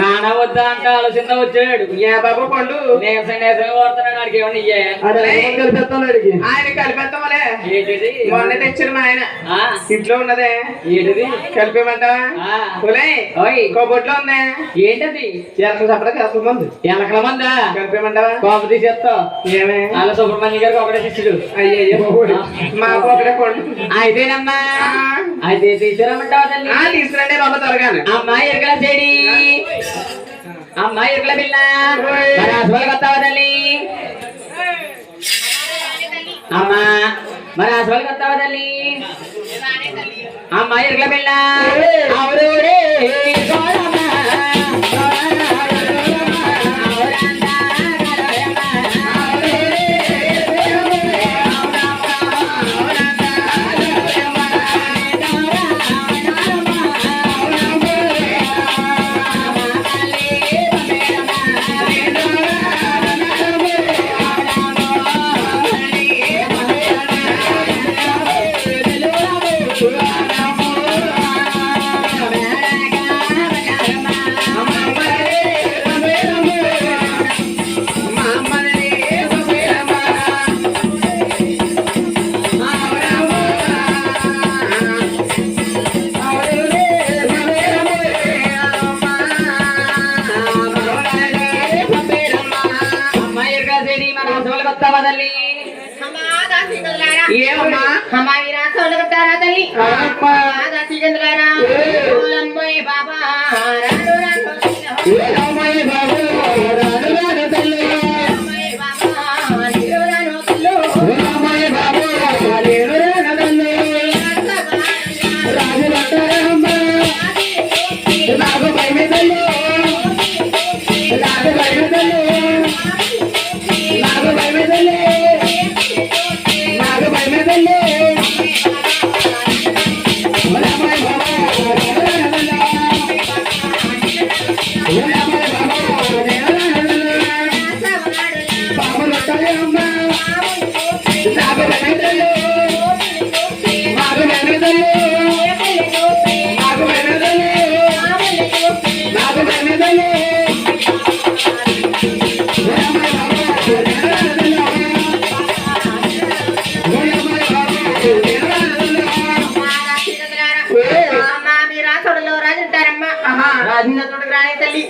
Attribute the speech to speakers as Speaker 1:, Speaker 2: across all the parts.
Speaker 1: రానా వద్దా అంటే ఆలోచన వచ్చాడు
Speaker 2: ఏ బాబు పండు?
Speaker 1: నీరసం నీరసం ఏమన్నా ఇయ్యే?
Speaker 2: ఆయన కలిపేస్తామలే
Speaker 1: ఏంటిది?
Speaker 2: మొన్న తెచ్చిన మా ఆయన. ఇంట్లో ఉన్నదే.
Speaker 1: ఏంటిది?
Speaker 2: కలిపేమంటావా? కబోర్డ్లో ఉందే.
Speaker 1: ఏంటది?
Speaker 2: ఎంత చెప్పడానికి అసలు మంది?
Speaker 1: ఎలకల మందా?
Speaker 2: కలిపేమంటావా
Speaker 1: కోప తీసేస్తావు.
Speaker 2: ఏమే?
Speaker 1: అలా సుబ్రహ్మణ్య గారికి ఒకటే శిష్యుడు.
Speaker 2: అయ్యయ్యో. మాకు ఒకటే పండు
Speaker 1: అయితేనమ్మా. అయితే తీసుకురమ్మంటావా తల్లి
Speaker 2: ఆ, తీసుకురండి బాబు త్వరగానే
Speaker 1: అమ్మాయి ఇరుకల చెడి అమ్మాయి ఇరుకల పిల్ల హాస్పిటల్కి వస్తావా తల్లి అమ్మా మన హాస్పిటల్కి వస్తావా తల్లి అమ్మాయి ఇరుకల పిల్ల అవురు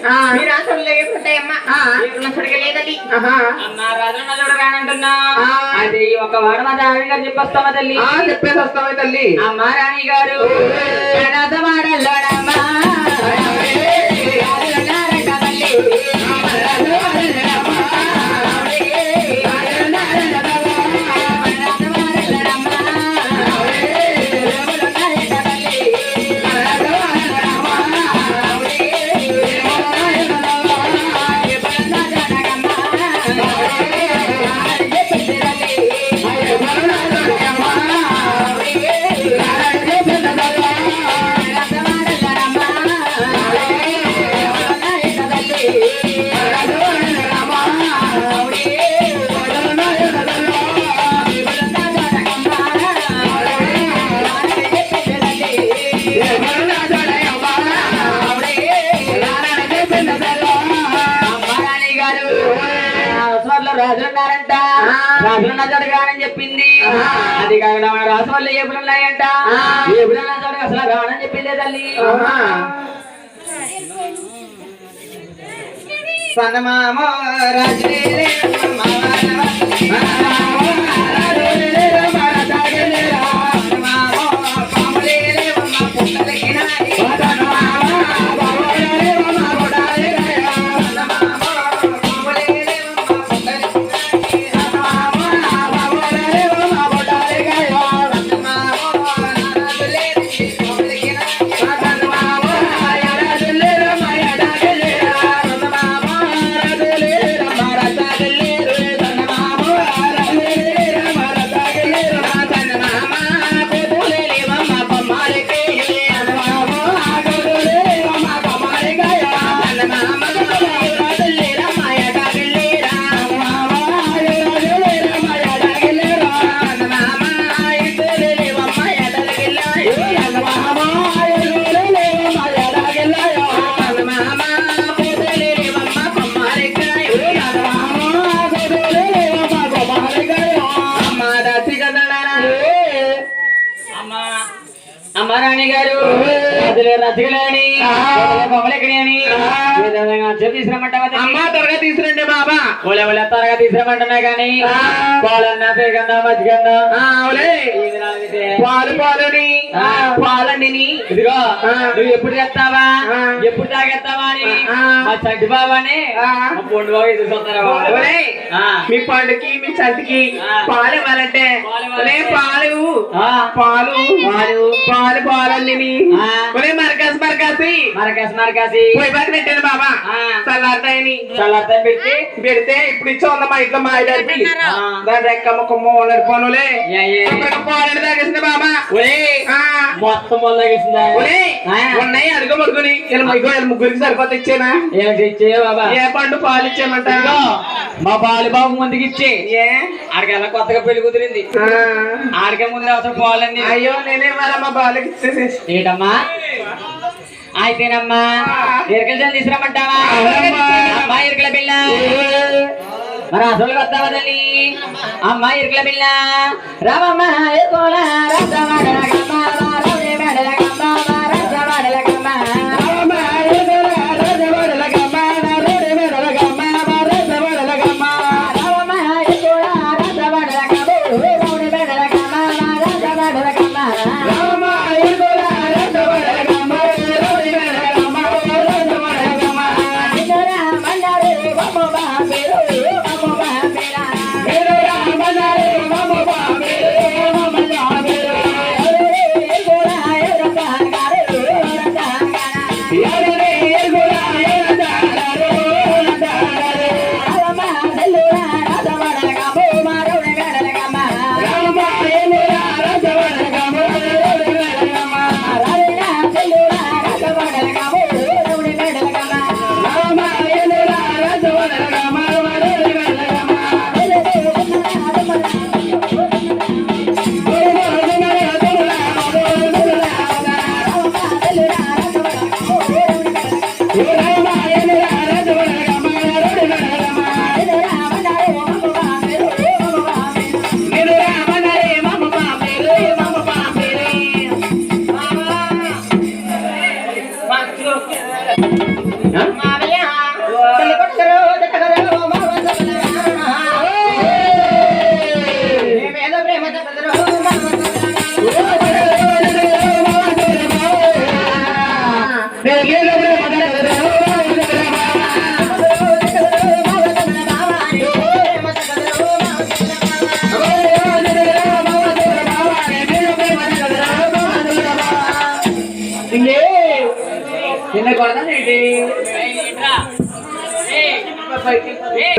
Speaker 3: రాని తల్లి మీ రాసోడలో ఏముంటాయమ్మా? ఏమున్నతుడికి లేదండి
Speaker 1: అమ్మా రాజున్న చూడు రానంటున్నా. అది ఒక వాడ మా రాణి గారు చెప్పొస్తామా తల్లి?
Speaker 2: చెప్పేసి వస్తావా తల్లి.
Speaker 1: అమ్మా రాణి గారు. రాసు వల్ల ఏపులు ఉన్నాయంట ఏపులు అసలు రావని చెప్పింది తల్లి?
Speaker 2: సన్నమామ రాజులే
Speaker 4: అమ్మ త్వరగా తీసురండి బాబా
Speaker 1: త్వరగా తీసుకురమ్మంటున్నా కానీ పాలన్నా పెరుగన్నా మజ్జిగన్నా
Speaker 4: పాలు పాలని.
Speaker 1: ఇదిగో. నువ్వు ఎప్పుడు చేస్తావా. ఎప్పుడు తాగేస్తావా అని. మా చంటి బాబాని పొండు బాబు ఎదురు.
Speaker 4: మీ పండుకి మీ చంటికి. పాలు ఇవ్వాలంటే
Speaker 1: పాలు
Speaker 4: పాలు
Speaker 1: ఆ.
Speaker 4: పాలు
Speaker 1: పాలు.
Speaker 4: పాలు పాలండి నీ.
Speaker 1: ఆ.
Speaker 4: ఒలే మరకాసి మరకాసి
Speaker 1: మరకాసి మరకాసి
Speaker 4: పోయి పెట్టాను బాబా. చల్లారుతాయని.
Speaker 1: చల్లార్తం పెట్టి
Speaker 4: పెడితే ఇప్పుడు ఇచ్చే ఉందా మా ఇంట్లో మా ఐదారు పిల్లి
Speaker 1: ఆ.
Speaker 4: దాని రెక్క ముక్క మూలడి పనులే. తాగేసింది బాబా.
Speaker 1: మొత్తం.
Speaker 4: ఉన్నాయి అడుగు ఇగో వీళ్ళ ముగ్గురికి సరిపోతే ఇచ్చేనా?
Speaker 1: ఇచ్చే బాబా?
Speaker 4: ఏ పండు పాలు
Speaker 1: మా బాలు బాబు ముందుకి ఇచ్చే. ఆడికెలా కొత్తగా పెళ్ళి కుదిరింది. ఆడికే ముందు అవసరం పోవాలండి
Speaker 4: అయ్యో నేనే వాళ్ళ మా బాలకి ఇచ్చేసేసి.
Speaker 1: ఏటమ్మా? అయితేనమ్మా ఎరకల తీసుకురమ్మంటావా. అమ్మా ఎరకల పిల్ల మరి అసలు వస్తావా తల్లి? అమ్మా ఎరకల పిల్ల రామమ్మ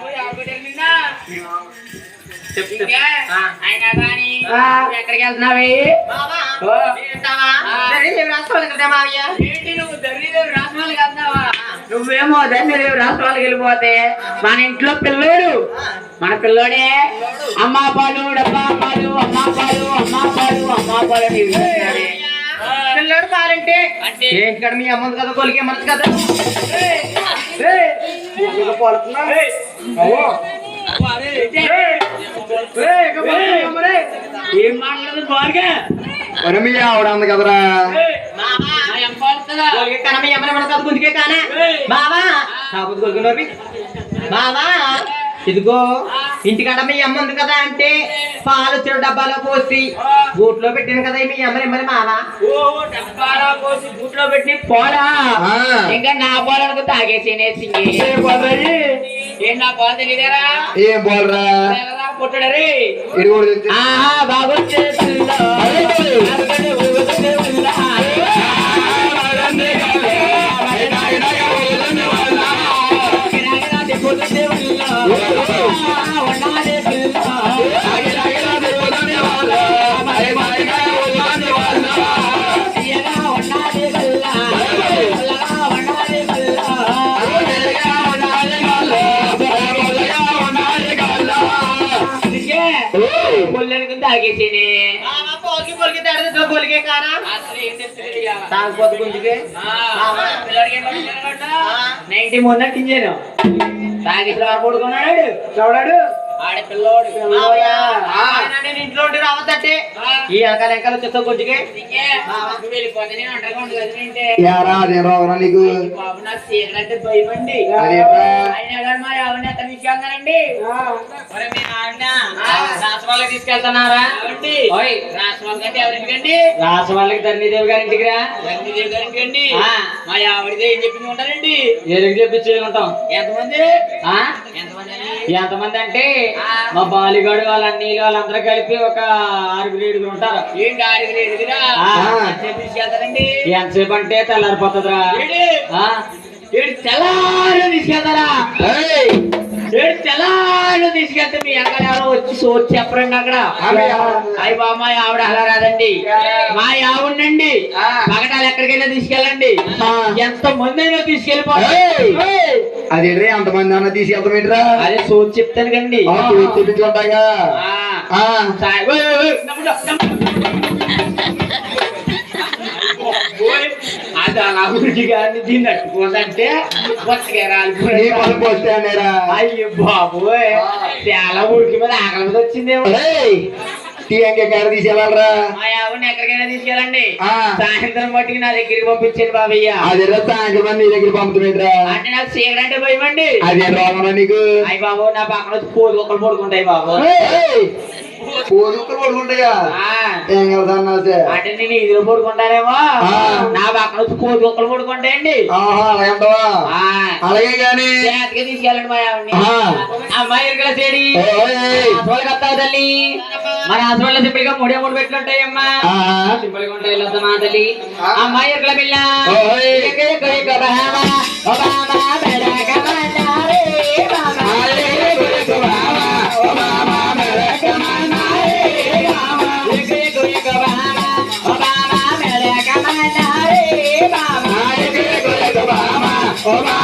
Speaker 1: పోయి ఆడుకోవడానికి నిన్నా? ఇంకా? అయినా కానీ నువ్వు ఎక్కడికి వెళ్తున్నావే? నువ్వేమో ధరణిదేవి రాష్ట్రాలకు వెళ్ళిపోతే మన ఇంట్లో పిల్లోడు. మన పిల్లోడే అమ్మా పాలు డబ్బా పాలు అమ్మా పాలు అమ్మా పాలు అమ్మా పాలు అని వింటున్నాడే.
Speaker 5: పిల్లడు కావాలంటే
Speaker 1: అంటే
Speaker 5: ఏంటి ఇక్కడ మీ అమ్మ ఉంది కదా కొలికే మనసు కదా
Speaker 1: ఏం మాట్లాడదు బాగా
Speaker 4: మీ ఆవిడ ఉంది కదరా
Speaker 5: కొలికే కన్నా మీ అమ్మని మన కదా గుంజుకే కానా బావా కాకపోతే కొలుకున్నవి బావా ఇదిగో ఇంటికాడ మీ అమ్మ ఉంది కదా అంటే పాలు వచ్చిన డబ్బాలో పోసి గూట్లో పెట్టిన కదా మీ అమ్మని మరి మావా?
Speaker 1: ఓ డబ్బాలో పోసి బూట్లో పెట్టి పోలా
Speaker 4: ఆ.
Speaker 1: ఇంకా నా పోలకు తాగేసి ఏం నా పోల తెలియదారా
Speaker 4: ఏం
Speaker 1: పుట్టడరే ఆహా పిల్ల.
Speaker 6: తాగేసేనే?
Speaker 1: తాగిపోతు గుంజుకే
Speaker 6: నైన్టీ మొన్న కింజాను ఇప్పుడు పడుకున్నాడు చూడాడు
Speaker 1: ఇంట్లో ఉండి రావద్దంటే. ఈ వచ్చేస్తావు
Speaker 7: నీకు?
Speaker 6: భయపండి
Speaker 1: రాసవాళ్ళకి తీసుకెళ్తున్నారా? రాసవాళ్ళకి ధరణిదేవి గారి ఇంటికి రా.
Speaker 6: మా ఆవిడదే ఏం చెప్పింది ఉంటారండి?
Speaker 1: ఏలికి చెప్పించి ఉంటాం.
Speaker 6: ఎంతమంది?
Speaker 1: ఆ?
Speaker 6: ఎంతమంది
Speaker 1: అంటే. మా బాలిగాడు వాళ్ళ అన్నీలు వాళ్ళందరూ కలిపి ఒక ఆరుగురు ఏడుగురు ఉంటారు.
Speaker 6: ఏంటి ఆరుగురు
Speaker 1: ఆ.
Speaker 6: ఎంతసేపు
Speaker 1: అంటే తెల్లారిపోతుందిరా.
Speaker 6: ఏడి?
Speaker 1: ఆ?
Speaker 6: ఏడు తెల్లారు తీసుకెళ్తారా? తెల్లారు తీసుకెళ్తే మీ ఎవరో వచ్చి సోచి చెప్పరండి అక్కడ. అయ్యి బాబు మా ఆవిడ అలా రాదండి. మా ఆవిడండి
Speaker 7: ఆ.
Speaker 6: పగటాలు ఎక్కడికైనా తీసుకెళ్ళండి. ఎంత మంది అయినా తీసుకెళ్ళిపోతారు
Speaker 7: ఏయ్! అదేంట్రా ఎంతమంది అన్న తీసుకెళ్తామేంట్రా
Speaker 6: అదే సోచి చెప్తాను కండి
Speaker 7: ఆ, చూపించుకుంటాగా
Speaker 6: అది అలా గురించి కానీ దీన్ని అట్టుకోదంటే అయ్యో బాబోయ్. చాలా ఉడికి మీద ఆకలి మీద వచ్చిందేమో.
Speaker 7: ఏయ్! టీ అంకే కాడ తీసుకెళ్ళాలరా
Speaker 6: ఆవిడని ఎక్కడికైనా తీసుకెళ్ళండి. సాయంత్రం మట్టికి నా దగ్గరికి పంపించండి బాబయ్య.
Speaker 7: అదేరా సాయంత్రం మంది నీ దగ్గర పంపుతామేంట్రా
Speaker 6: అంటే నాకు చీకటి అంటే భయమండి.
Speaker 7: అదే రోగరా నీకు?
Speaker 6: అయ్యి బాబు నా పక్కన పోదు ఒకళ్ళు పడుకుంటాయి బాబు!
Speaker 7: పోదుకులు పడుకుంటాయా
Speaker 6: ఆ.
Speaker 7: ఏం వెళ్తాను
Speaker 6: అంటే నేను ఇదిలో పడుకుంటానేమో?
Speaker 7: ఆ.
Speaker 6: నా పక్కన వచ్చి పడుకుంటాయండి.
Speaker 7: అలాగే గాని?
Speaker 6: జాగ్రత్తగా తీసుకెళ్ళండి మా ఆవిడని.
Speaker 7: ఆ.
Speaker 6: అమ్మాయి చేడి వస్తావు తల్లి. మన హాస్పిటల్ సింపుల్గా మూడే మూడు పెట్లు ఉంటాయమ్మా
Speaker 7: ఆహా.
Speaker 6: సింపుల్గా ఉంటాయి వద్దమ్మా తల్లి. అమ్మాయి పిల్ల.
Speaker 7: Hola.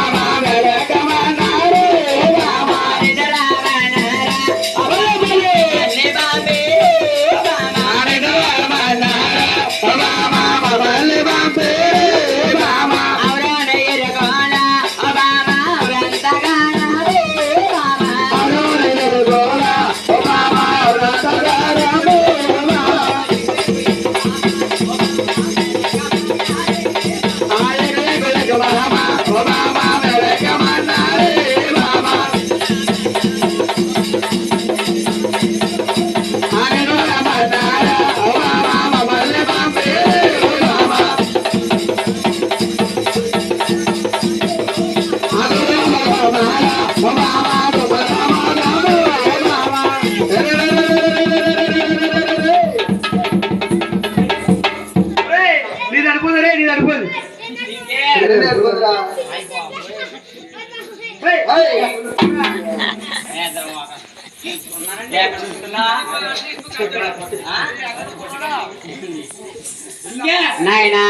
Speaker 6: నాయనా.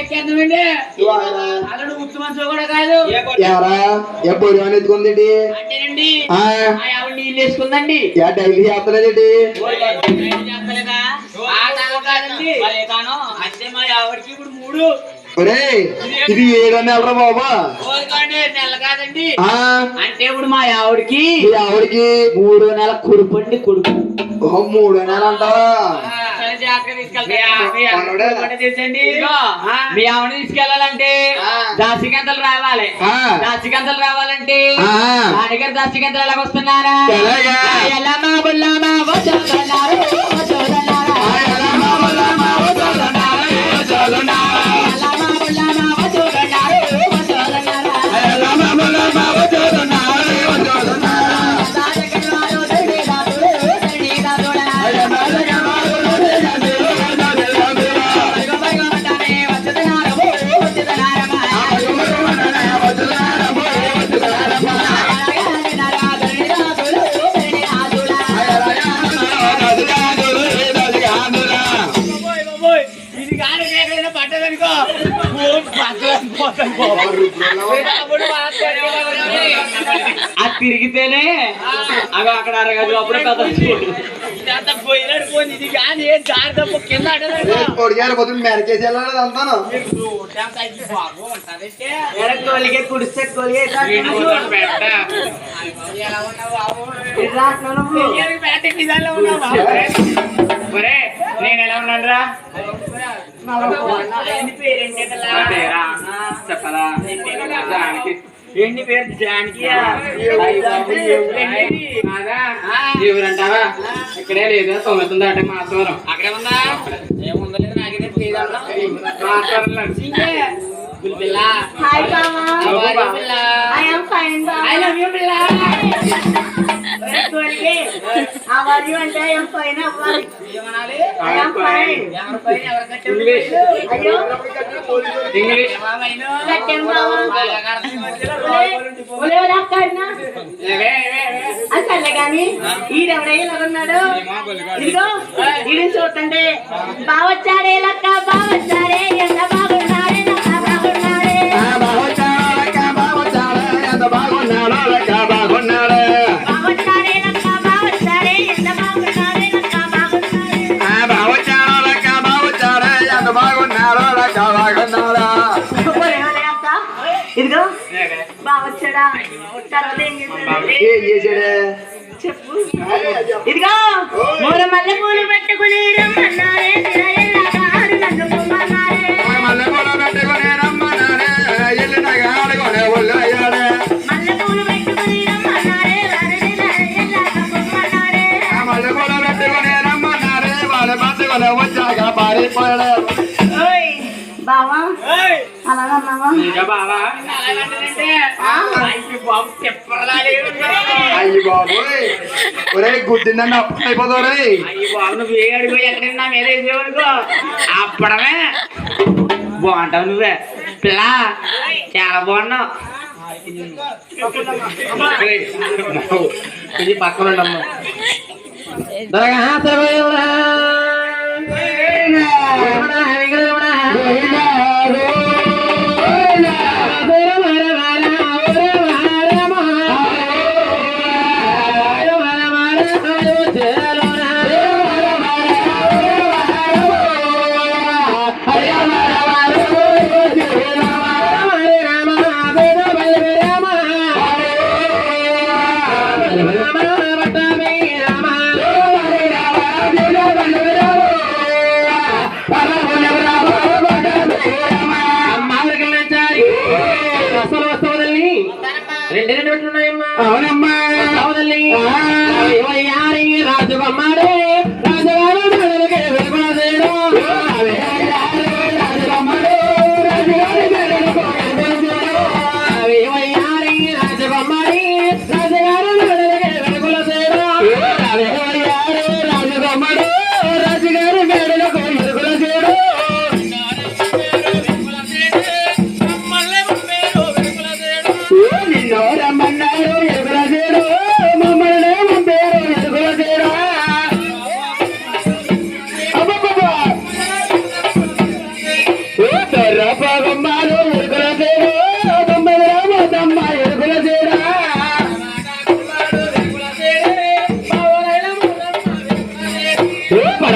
Speaker 6: ఎక్కేద్దామండి కూడా కాదు
Speaker 7: యారా ఎప్పుడు
Speaker 6: అంటేనండి మా ఆవిడ నీళ్ళు వేసుకుందండి
Speaker 7: యా డైలీ చేస్తలేదేంటి
Speaker 6: చేస్తలేదా? ఆ తాను కాదండి అంటే మా ఆవిడకి ఇప్పుడు మూడు.
Speaker 7: ఒరే ఇది ఏడో నెలరా బాబా?
Speaker 6: నెల కాదండి. అంటే ఇప్పుడు మా ఆవిడకి
Speaker 7: మీ ఆవిడకి
Speaker 6: మూడు నెల కొడుకు అండి కొడుకు.
Speaker 7: మూడో నెల అంటావా.
Speaker 6: తెలుసండి మీ ఆవిడ తీసుకెళ్ళాలంటే. దాసిగంతలు రావాలి. దాసిగంతలు రావాలంటే
Speaker 7: ఆ.
Speaker 6: నాన్నగారు దాసిగంతలు ఎలా వస్తున్నారా
Speaker 7: ఎలాగా?
Speaker 6: ఎల్లమ్మా బుల్లమ్మా వచ్చోదన్నారు
Speaker 2: అది తిరిగితేనే అవి అక్కడ అరగదు అప్పుడు పెద్ద కుడిస్తే కొలిగే
Speaker 6: నేను ఎలా ఉన్నాను రా చెప్పరా జానకి ఏంటి పేరు జానకియా ఎవరంటావా ఇక్కడే లేదు అంటే మాసవరం అక్కడే ఉందా ఏముందో లేదు తెలియదు మాసవరం
Speaker 8: Hi, ఇంగ్లీష్. అసలే ఇలా ఉన్నాడు? ఇదిగో ఈడిని చూస్తుంటే బావచ్చాడే లక్క బావచ్చాడే. ఏం చేశాడే చెప్పు. ఇదిగో మూడు మల్లె పూలు పెట్టుకుని రమ్మన్నారే మల్లె పూలు పెట్టుకుని రమ్మన్నారే పొమ్మన్నారే ఓయ్
Speaker 6: అయ్యి బాబు
Speaker 3: ఒరే గుద్దిందండి అప్పుడు అయిపోతావు రే
Speaker 6: అయ్యి బాబు నువ్వు ఏ అడుగు ఎక్కడ నా మీద వేసేవనుకో అప్పుడమే. బాగుంటావు నువ్వే. పిల్ల చాలా బాగున్నావు.
Speaker 3: ఇది పక్కన ఉండమ్మా
Speaker 2: రెండు రెండు పెట్టున్నాయమ్మా
Speaker 3: అవునమ్మా.
Speaker 2: సోదల్లి యారి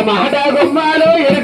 Speaker 2: పరమాట గుమ్మాలు ఎదుగుల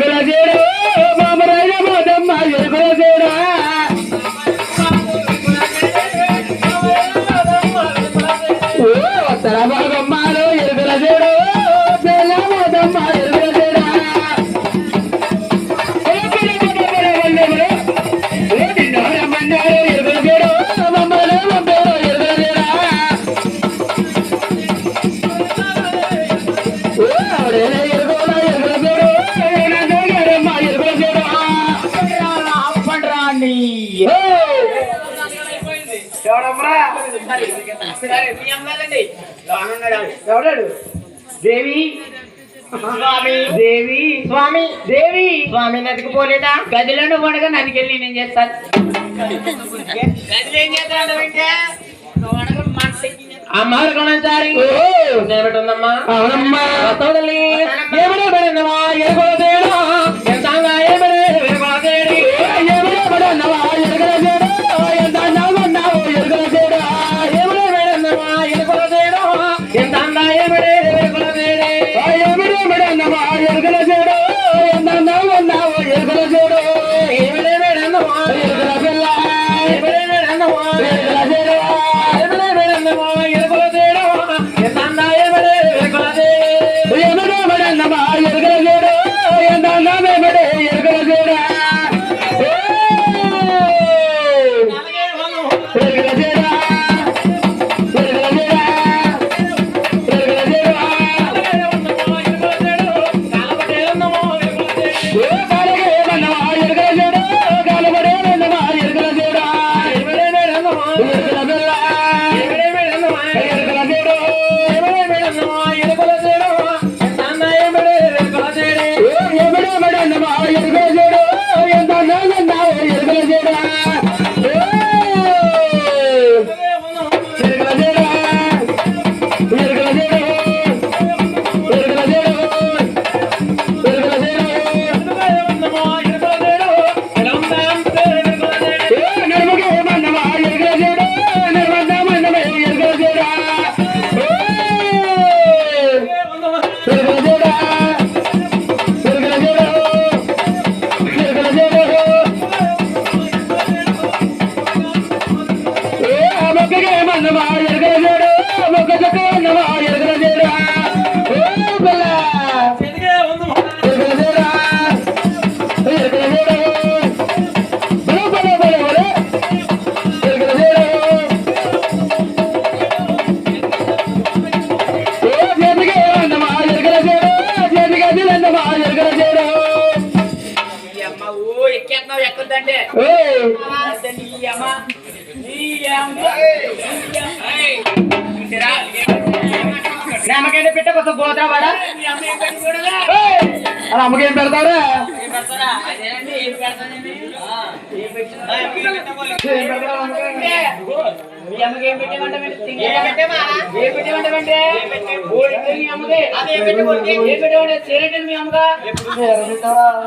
Speaker 6: ఎవడాడు దేవి? స్వామి. దేవి.
Speaker 2: స్వామి.
Speaker 6: దేవి.
Speaker 2: స్వామి నదికి పోలేదా?
Speaker 6: గదిలో నువ్వు ఉండగా నదికెళ్ళి నేను చేస్తాను. గదిలో ఏం మనసు
Speaker 2: అమ్మారు
Speaker 3: అవునమ్మా.
Speaker 2: తోడలి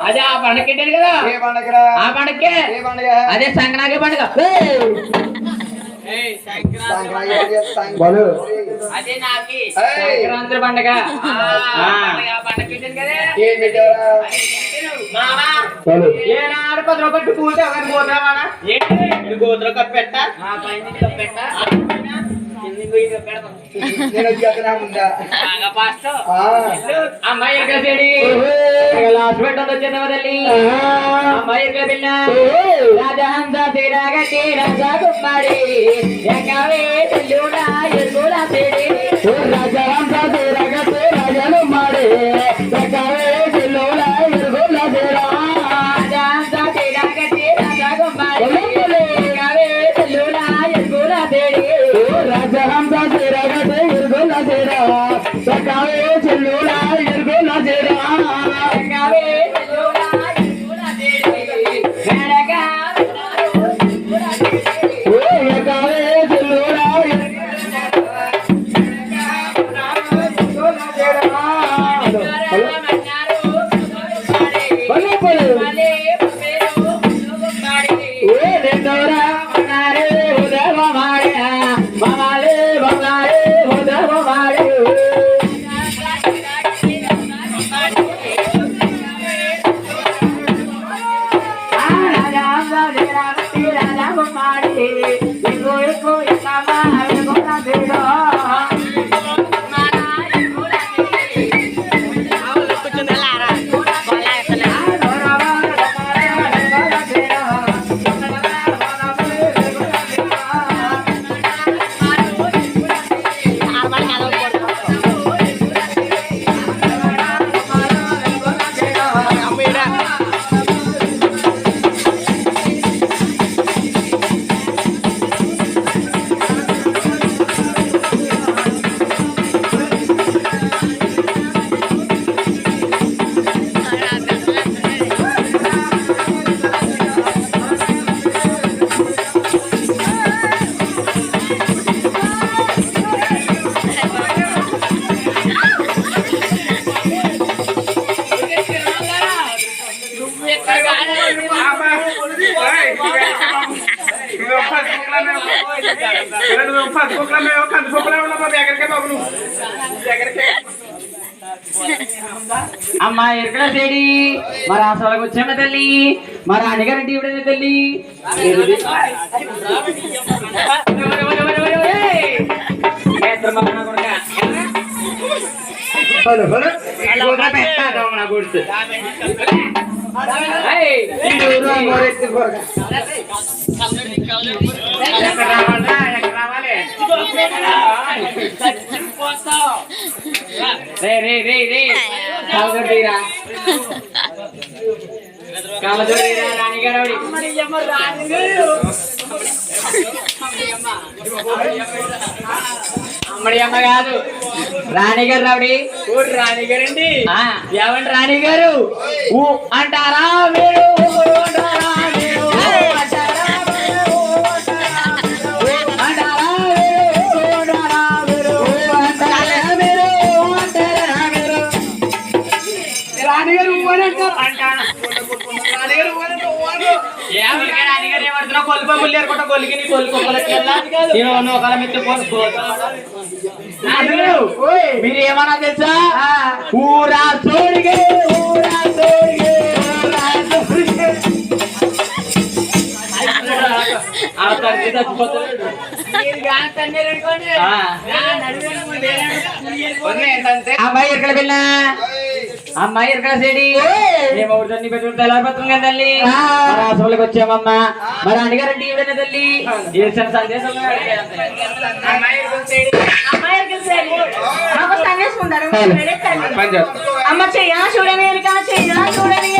Speaker 5: అదే
Speaker 6: ఆ పండకెట్టాను కదా. ఆ
Speaker 1: పండకే
Speaker 6: అదే సంక్రాంతి పండుగ. సంక్రాంతి పండగ.
Speaker 5: ఏనాడు పది రూపాయలు
Speaker 1: పోతే
Speaker 5: అమ్మాయి
Speaker 1: కసేడి
Speaker 5: లాస్ట్ పెట్ట
Speaker 1: వచ్చేదవదల్లి
Speaker 5: అమ్మాయి
Speaker 1: కపిల్ల
Speaker 5: రాజహంస తీరాగట్టి రంజా కుమ్మాడి ఎంగవే తెల్లుడా ఎల్లుడా
Speaker 1: తేడి రాజహంస తీరాగట్టి రాజలు మాడి ఎంగవే Hello. అమ్మాయి ఎక్కడ తేడి మరి ఆ సభకు వచ్చిన తల్లి. మరి అడిగారంటే ఇవిడే తల్లి? నేత్రమ రే రే రే రే. కాలదొడ్డిరా కాలదొడ్డిరా రాణిగారవుడి. అమ్మడి అమ్మ కాదు. రాణిగారు రావుడి. రాణిగారండి ఏమండి రాణిగారు అంటారా మీరు? కొలుపు కొలికి నీ కొలుపు నేను ఒకళ్ళ మీద మీరు ఏమన్నా తెలుసా? ఊరా సోడిగే ఊరా ఆ. అమ్మాయి ఎక్కడ వెళ్ళా అమ్మాయి ఎక్కడ సెడి మేము ఊరిని పెట్టుకుని తెల్లారిపోతుంది కదా తల్లి? వచ్చామమ్మా మరి అడిగారండి ఈవిడనే తల్లి? ఏసిన సందేశం
Speaker 8: అమ్మ చెయ్యా చూడని వెనుక చెయ్యా చూడని